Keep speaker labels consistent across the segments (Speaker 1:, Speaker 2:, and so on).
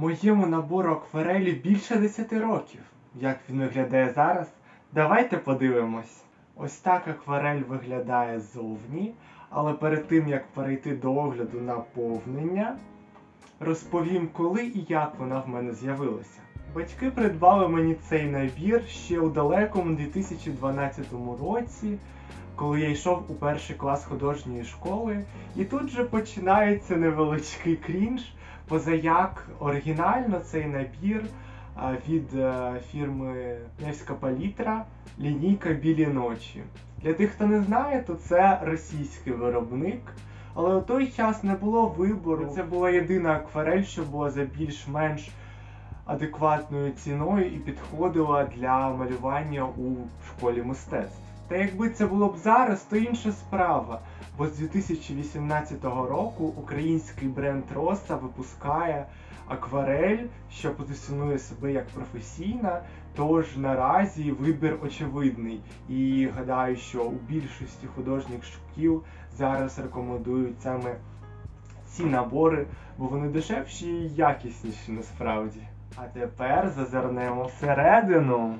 Speaker 1: Моєму набору акварелі більше 10 років. Як він виглядає зараз? Давайте подивимось. Ось так акварель виглядає ззовні, але перед тим як перейти до огляду наповнення, розповім, коли і як вона в мене з'явилася. Батьки придбали мені цей набір ще у далекому 2012 році, коли я йшов у перший клас художньої школи, і тут же починається невеличкий крінж, позаяк оригінально цей набір від е, фірми Невська Палітра лінійка Білі ночі. Для тих, хто не знає, то це російський виробник. Але у той час не було вибору. Це була єдина акварель, що була за більш-менш адекватною ціною і підходила для малювання у школі мистецтв. Та якби це було б зараз, то інша справа. Бо з 2018 року український бренд Роса випускає акварель, що позиціонує себе як професійна. Тож наразі вибір очевидний. І гадаю, що у більшості художніх шкіл зараз рекомендують саме ці набори, бо вони дешевші і якісніші насправді. А тепер зазирнемо всередину.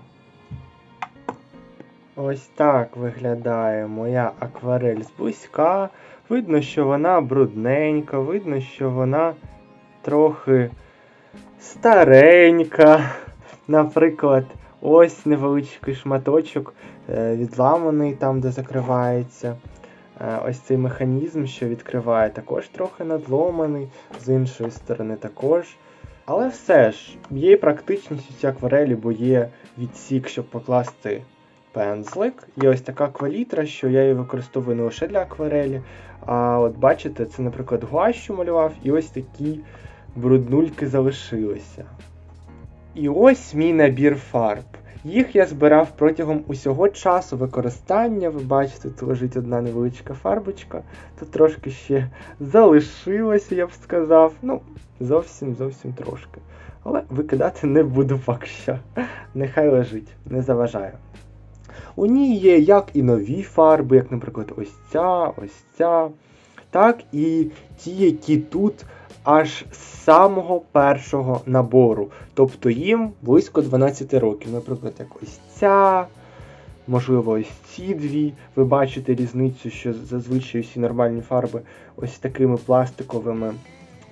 Speaker 1: Ось так виглядає моя акварель зблизька. Видно, що вона брудненька, видно, що вона трохи старенька. Наприклад, ось невеличкий шматочок е, відламаний там, де закривається. Е, Ось цей механізм, що відкриває, також трохи надломаний, з іншої сторони також. Але все ж, є практичність у цій акварелі, бо є відсік, щоб покласти пензлик. Є ось така аквалітра, що я її використовую не лише для акварелі. А от бачите, це, наприклад, гуаш, що малював, і ось такі бруднульки залишилися. І ось мій набір фарб. Їх я збирав протягом усього часу використання. Ви бачите, тут лежить одна невеличка фарбочка. Тут трошки ще залишилося, я б сказав. Ну, зовсім зовсім трошки. Але викидати не буду поки. Нехай лежить, не заважаю. У ній є як і нові фарби, як, наприклад, ось ця, ось ця, так і ті, які тут аж з самого першого набору. Тобто їм близько 12 років. Наприклад, як ось ця, можливо, ось ці дві. Ви бачите різницю, що зазвичай всі нормальні фарби ось такими пластиковими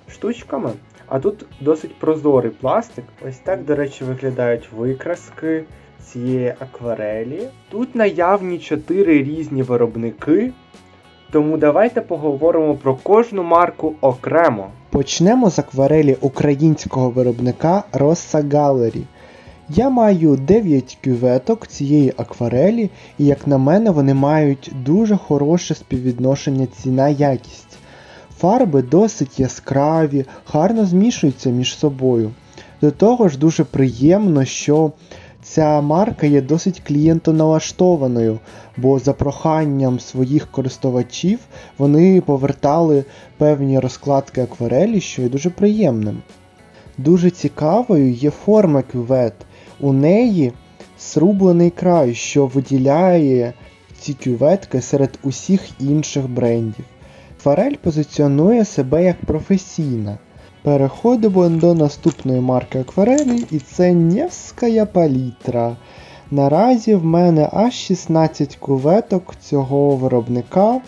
Speaker 1: штучками. А тут досить прозорий пластик. Ось так, до речі, виглядають викраски цієї акварелі. Тут наявні чотири різні виробники. Тому давайте поговоримо про кожну марку окремо.
Speaker 2: Почнемо з акварелі українського виробника Rossa Gallery. Я маю 9 кюветок цієї акварелі, і як на мене, вони мають дуже хороше співвідношення ціна-якість. Фарби досить яскраві, гарно змішуються між собою. До того ж, дуже приємно, що ця марка є досить клієнтоналаштованою, бо за проханням своїх користувачів вони повертали певні розкладки акварелі, що є дуже приємним. Дуже цікавою є форма кювет. У неї срублений край, що виділяє ці кюветки серед усіх інших брендів. Акварель позиціонує себе як професійна. Переходимо до наступної марки акварелі, і це Невська палітра. Наразі в мене аж 16 куветок цього виробника.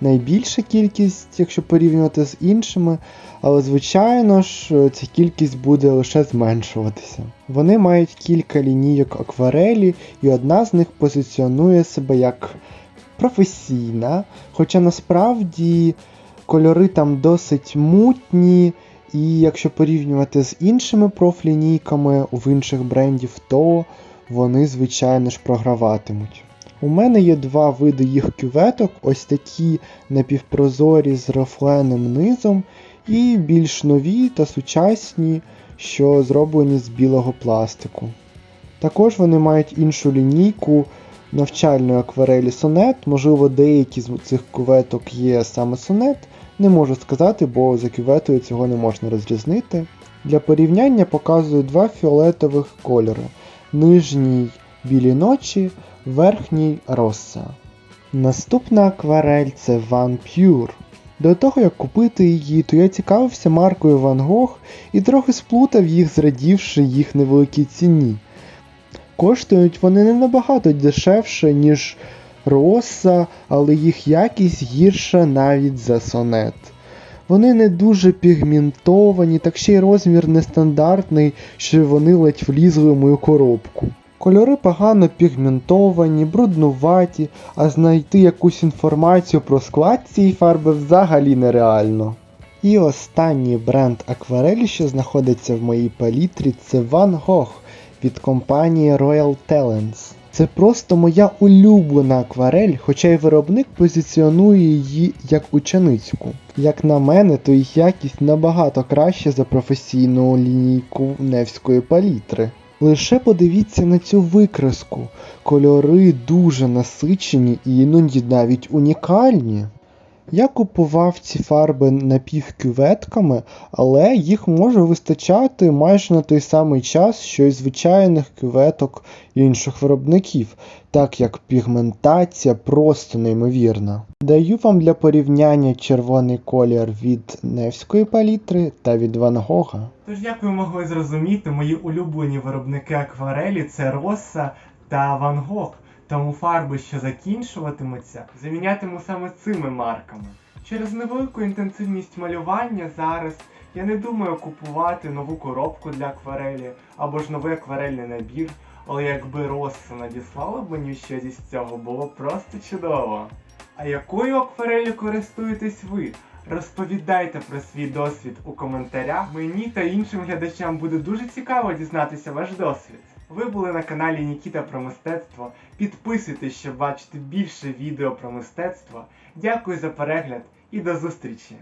Speaker 2: Найбільша кількість, якщо порівнювати з іншими, але звичайно ж ця кількість буде лише зменшуватися. Вони мають кілька лінійок акварелі, і одна з них позиціонує себе як професійна, хоча насправді кольори там досить мутні. І якщо порівнювати з іншими профлінійками в інших брендів, то вони, звичайно ж, програватимуть. У мене є два види їх кюветок, ось такі напівпрозорі з рафленим низом, і більш нові та сучасні, що зроблені з білого пластику. Також вони мають іншу лінійку навчальної акварелі сонет, можливо, деякі з цих кюветок є саме сонет. Не можу сказати, бо за кюветою цього не можна розрізнити. Для порівняння показую два фіолетових кольори. Нижній білі ночі, верхній роса. Наступна акварель це Van Pure. До того як купити її, то я цікавився маркою Ван Гог і трохи сплутав їх, зрадівши їх невеликій ціні. Коштують вони не набагато дешевше, ніж Росса, але їх якість гірша навіть за сонет. Вони не дуже пігментовані, так ще й розмір нестандартний, що вони ледь влізли в мою коробку. Кольори погано пігментовані, бруднуваті, а знайти якусь інформацію про склад цієї фарби взагалі нереально. І останній бренд акварелі, що знаходиться в моїй палітрі, це Van Gogh від компанії Royal Talents. Це просто моя улюблена акварель, хоча й виробник позиціонує її як ученицьку. Як на мене, то їх якість набагато краща за професійну лінійку Невської палітри. Лише подивіться на цю викраску. Кольори дуже насичені і іноді навіть унікальні. Я купував ці фарби напівкюветками, але їх може вистачати майже на той самий час, що й звичайних кюветок інших виробників, так як пігментація просто неймовірна. Даю вам для порівняння червоний колір від Невської палітри та від Ван Гога.
Speaker 1: Тож, як ви могли зрозуміти, мої улюблені виробники акварелі це Росса та Ван Гог. Тому фарби, що закінчуватимуться, замінятиму саме цими марками. Через невелику інтенсивність малювання зараз я не думаю купувати нову коробку для акварелі або ж новий акварельний набір, але якби Росса надіслала б мені щось із цього, було б просто чудово. А якою акварелью користуєтесь ви? Розповідайте про свій досвід у коментарях. Мені та іншим глядачам буде дуже цікаво дізнатися ваш досвід. Ви були на каналі Нікіта про мистецтво. Підписуйтесь, щоб бачити більше відео про мистецтво. Дякую за перегляд і до зустрічі!